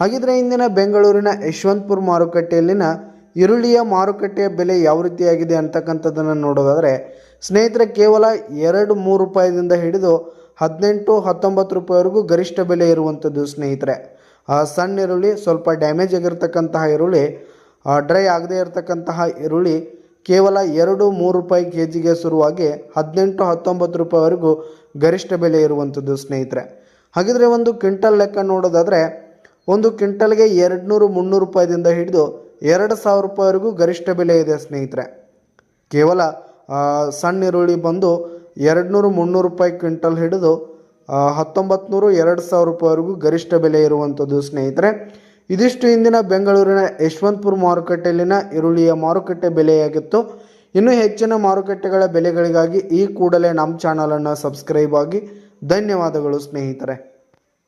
ಹಾಗಿದ್ರೆ ಇಂದಿನ ಬೆಂಗಳೂರಿನ ಯಶವಂತಪುರ ಮಾರುಕಟ್ಟೆಯಲ್ಲಿನ ಈರುಳ್ಳಿಯ ಮಾರುಕಟ್ಟೆಯ ಬೆಲೆ ಯಾವ ರೀತಿಯಾಗಿದೆ ಅಂತಕ್ಕಂಥದ್ದನ್ನು ನೋಡೋದಾದರೆ, ಸ್ನೇಹಿತರೆ, ಕೇವಲ ಎರಡು ಮೂರು ರೂಪಾಯಿದಿಂದ ಹಿಡಿದು ಹದಿನೆಂಟು ಹತ್ತೊಂಬತ್ತು ರೂಪಾಯಿವರೆಗೂ ಗರಿಷ್ಠ ಬೆಲೆ ಇರುವಂಥದ್ದು ಸ್ನೇಹಿತರೆ. ಆ ಸಣ್ಣ ಈರುಳ್ಳಿ, ಸ್ವಲ್ಪ ಡ್ಯಾಮೇಜ್ ಆಗಿರ್ತಕ್ಕಂತಹ ಈರುಳ್ಳಿ ಡ್ರೈ ಆಗದೇ ಇರತಕ್ಕಂತಹ ಈರುಳ್ಳಿ ಕೇವಲ ಎರಡು ಮೂರು ರೂಪಾಯಿ ಕೆ ಜಿಗೆ ಶುರುವಾಗಿ ಹದಿನೆಂಟು ಹತ್ತೊಂಬತ್ತು ರೂಪಾಯಿವರೆಗೂ ಗರಿಷ್ಠ ಬೆಲೆ ಇರುವಂಥದ್ದು ಸ್ನೇಹಿತರೆ. ಹಾಗಿದ್ರೆ ಒಂದು ಕ್ವಿಂಟಲ್ ಲೆಕ್ಕ ನೋಡೋದಾದರೆ ಒಂದು ಕ್ವಿಂಟಲ್ಗೆ ಎರಡು ನೂರು ಮುನ್ನೂರು ರೂಪಾಯಿದಿಂದ ಹಿಡಿದು ಎರಡು ಸಾವಿರ ರೂಪಾಯಿವರೆಗೂ ಗರಿಷ್ಠ ಬೆಲೆ ಇದೆ, ಸ್ನೇಹಿತರೆ. ಕೇವಲ ಸಣ್ಣ ಈರುಳ್ಳಿ ಬಂದು ಎರಡು ನೂರು ಮುನ್ನೂರು ರೂಪಾಯಿ ಕ್ವಿಂಟಲ್ ಹಿಡಿದು ಹತ್ತೊಂಬತ್ತು ನೂರು ಎರಡು ಸಾವಿರ ರೂಪಾಯಿವರೆಗೂ ಗರಿಷ್ಠ ಬೆಲೆ ಇರುವಂಥದ್ದು, ಸ್ನೇಹಿತರೆ. ಇದಿಷ್ಟು ಇಂದಿನ ಬೆಂಗಳೂರಿನ ಯಶವಂತಪುರ ಮಾರುಕಟ್ಟೆಯಲ್ಲಿನ ಈರುಳ್ಳಿಯ ಮಾರುಕಟ್ಟೆ ಬೆಲೆಯಾಗಿತ್ತು. ಇನ್ನೂ ಹೆಚ್ಚಿನ ಮಾರುಕಟ್ಟೆಗಳ ಬೆಲೆಗಳಿಗಾಗಿ ಈ ಕೂಡಲೇ ನಮ್ಮ ಚಾನಲನ್ನು ಸಬ್ಸ್ಕ್ರೈಬ್ ಆಗಿ. ಧನ್ಯವಾದಗಳು, ಸ್ನೇಹಿತರೆ.